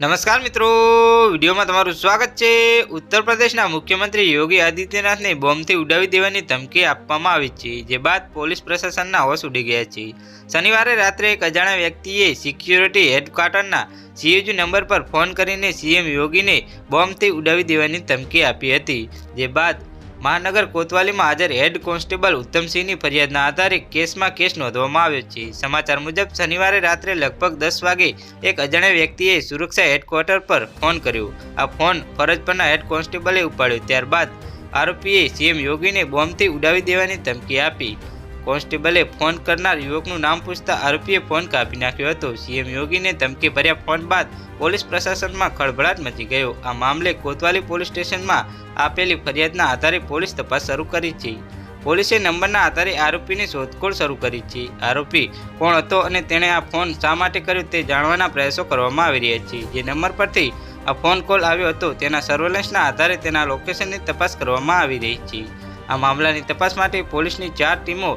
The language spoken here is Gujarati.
નમસ્કાર મિત્રો, વિડીયોમાં તમારું સ્વાગત છે. ઉત્તર પ્રદેશના મુખ્યમંત્રી યોગી આદિત્યનાથને બોમ્બથી ઉડાવી દેવાની ધમકી આપવામાં આવી છે, જે બાદ પોલીસ પ્રશાસનના હોશ ઉડી ગયા છે. શનિવારે રાત્રે એક અજાણ્યા વ્યક્તિએ સિક્યુરિટી હેડક્વાર્ટરના સીએજી નંબર પર ફોન કરીને સીએમ યોગીને બોમ્બથી ઉડાવી દેવાની ધમકી આપી હતી, જે બાદ મહાનગર કોતવાલીમાં હાજર હેડ કોન્સ્ટેબલ ઉત્તમસિંહની ફરિયાદના આધારે કેસમાં કેસ નોંધવામાં આવ્યો છે. સમાચાર મુજબ શનિવારે રાત્રે લગભગ દસ વાગે એક અજાણ્યા વ્યક્તિએ સુરક્ષા હેડક્વાર્ટર પર ફોન કર્યો. આ ફોન ફરજ પરના હેડ કોન્સ્ટેબલે ઉપાડ્યો. ત્યારબાદ આરોપીએ સીએમ યોગીને બોમ્બથી ઉડાવી દેવાની ધમકી આપી. કોન્સ્ટેબલે ફોન કરનાર યુવકનું નામ પૂછતા આરોપીએ ફોન કાપી નાખ્યો હતો. સીએમ યોગીને ધમકી ભર્યા ફોન બાદ પોલીસ પ્રશાસનમાં ખળભળાટ મચી ગયો. આ મામલે કોતવાલી પોલીસ સ્ટેશનમાં આપેલી ફરિયાદના આધારે પોલીસ તપાસ શરૂ કરી છે. પોલીસે નંબરના આધારે આરોપીની શોધખોળ શરૂ કરી છે. આરોપી કોણ હતો અને તેણે આ ફોન શા માટે કર્યો તે જાણવાના પ્રયાસો કરવામાં આવી રહ્યા છે. જે નંબર પરથી આ ફોન કોલ આવ્યો હતો તેના સર્વેલન્સના આધારે તેના લોકેશનની તપાસ કરવામાં આવી રહી છે. આ મામલાની તપાસ માટે પોલીસની ચાર ટીમો